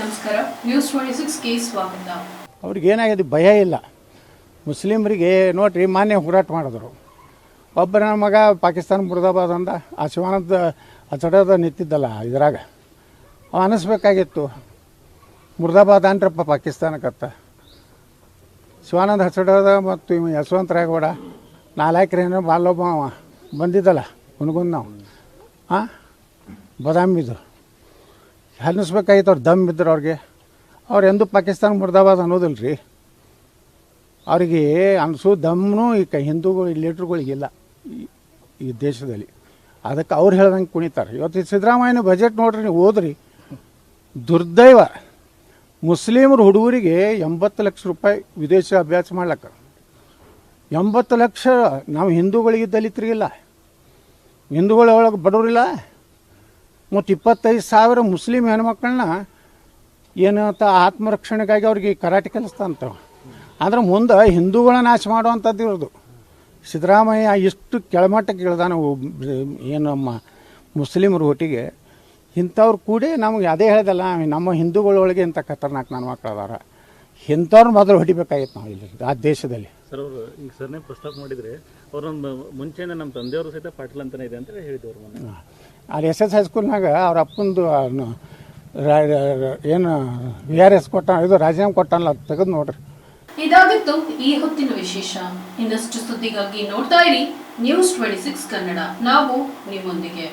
ನಮಸ್ಕಾರ. News twenty ಸಿಕ್ಸ್ಗೆ ಸ್ವಾಗತ. ಅವ್ರಿಗೆ ಏನಾಗಿದೆ ಭಯ ಇಲ್ಲ. ಮುಸ್ಲಿಮರಿಗೆ ನೋಡ್ರಿ, ಮಾನ್ಯ ಹೋರಾಟ ಮಾಡಿದ್ರು. ಒಬ್ಬರ ಮಗ ಪಾಕಿಸ್ತಾನ ಮುರ್ದಾಬಾದ್ ಅಂದ, ಆ ಶಿವಾನಂದ ಅಚಡದ ನಿಂತಿದ್ದಲ್ಲ ಇದ್ರಾಗ. ಅವ ಅನಿಸ್ಬೇಕಾಗಿತ್ತು. ಮುರ್ದಾಬಾದ್ ಅಂದ್ರಪ್ಪ ಪಾಕಿಸ್ತಾನಕ್ಕತ್ತ. ಶಿವಾನಂದ ಹಚಡದ ಮತ್ತು ಇವ ಯಶವಂತ ರಾಯಗೌಡ ನಾಲ್ಕರೇನೋ ಬಾಲೊಬ್ಬ ಅವ. ಬಂದಿದ್ದಲ್ಲ, ಹುನ್ಗುಂದ್ ನಾವು ಹಾಂ ಬದಾಮಿದು. ಅನ್ನಿಸ್ಬೇಕಾಗಿತ್ತು ಅವ್ರು ದಮ್ ಬಿದ್ದರು ಅವ್ರಿಗೆ. ಅವ್ರು ಎಂದೂ ಪಾಕಿಸ್ತಾನ ಮುರ್ದಾಬಾದ್ ಅನ್ನೋದಿಲ್ಲ ರೀ ಅವರಿಗೆ ಅನಿಸೋ ದಮ್ನು ಈ ಕ ಹಿಂದೂಗಳು ಲೀಡ್ರುಗಳಿಗಿಲ್ಲ ಈ- ದೇಶದಲ್ಲಿ. ಅದಕ್ಕೆ ಅವ್ರು ಹೇಳ್ದಂಗೆ ಕುಣಿತಾರೆ. ಇವತ್ತು ಸಿದ್ದರಾಮಯ್ಯನ ಬಜೆಟ್ ನೋಡ್ರಿ, ನೀವು ಓದ್ರಿ. ದುರ್ದೈವ. ಮುಸ್ಲಿಮರು ಹುಡುಗರಿಗೆ ಎಂಬತ್ತು ಲಕ್ಷ ರೂಪಾಯಿ ವಿದೇಶ ಅಭ್ಯಾಸ ಮಾಡ್ಲಕ್ಕ. ಎಂಬತ್ತು ಲಕ್ಷ, ನಾವು ಹಿಂದೂಗಳಿಗೆ ದಲಿತರಿಗಿಲ್ಲ ಹಿಂದೂಗಳ ಒಳಗೆ ಬಡವರಿಲ್ಲ. ಮತ್ತು ಇಪ್ಪತ್ತೈದು ಸಾವಿರ ಮುಸ್ಲಿಂ ಹೆಣ್ಮಕ್ಳನ್ನ ಅಂತ ಆತ್ಮರಕ್ಷಣೆಗಾಗಿ ಅವ್ರಿಗೆ ಕರಾಟೆ ಕಲಿಸ್ತಾ ಅಂತಾವ. ಅಂದ್ರೆ ಮುಂದೆ ಹಿಂದೂಗಳ ನಾಶ ಮಾಡುವಂಥದ್ದು ಇರೋದು. ಸಿದ್ದರಾಮಯ್ಯ ಇಷ್ಟು ಕೆಳಮಟ್ಟಕ್ಕೆ ಇಳ್ದಾನ ಏನು ನಮ್ಮ ಮುಸ್ಲಿಮರ ಒಟ್ಟಿಗೆ. ಇಂಥವ್ರು ಕೂಡ ನಮಗೆ ಅದೇ ಹೇಳ್ದಲ್ಲ, ನಮ್ಮ ಹಿಂದೂಗಳೊಳಗೆ ಇಂಥ ಖತರ್ನಾಕ್ ನನ್ನ ಮಕ್ಕಳು ಅದಾರ ಇಂಥವ್ರು ಮೊದಲು ಹೊಡಿಬೇಕಾಗಿತ್ತು ನಾವು ಇಲ್ಲಿ, ಆ ದೇಶದಲ್ಲಿ. ಸರ್ ಅವರು ಈಗ ಸರ್ನೇ ಪ್ರಸ್ತಾಪ ಮಾಡಿದರೆ ಅವ್ರೊಂದು ಮುಂಚೆಯಿಂದ ನಮ್ಮ ತಂದೆಯವರು ಸಹಿತ ಪಾಟೀಲ್ ಅಂತಲೇ ಇದೆ ಅಂತ ಹೇಳಿದವರು ಮೊನ್ನೆ. ಅಲ್ಲಿ ಎಸ್ ಎಸ್ ಹೈಸ್ಕೂಲ್ನಾಗ ಅವ್ರ ಅಪ್ಪಂದು ಏನು ವಿ ಆರ್ ಎಸ್ ಕೊಟ್ಟ ಇದು ರಾಜೀನಾಮೆ ಕೊಟ್ಟಲ್ಲ ತೆಗೆದು ನೋಡ್ರಿ. ಇದಾಗಿತ್ತು ಈ ಹೊತ್ತಿನ ವಿಶೇಷ. ಇನ್ನಷ್ಟು ಸುದ್ದಿಗಾಗಿ ನೋಡ್ತಾ ಇರಿ ನ್ಯೂಸ್ ಟ್ವೆಂಟಿ ಸಿಕ್ಸ್ ಕನ್ನಡ. ನಾವು ನಿಮ್ಮೊಂದಿಗೆ.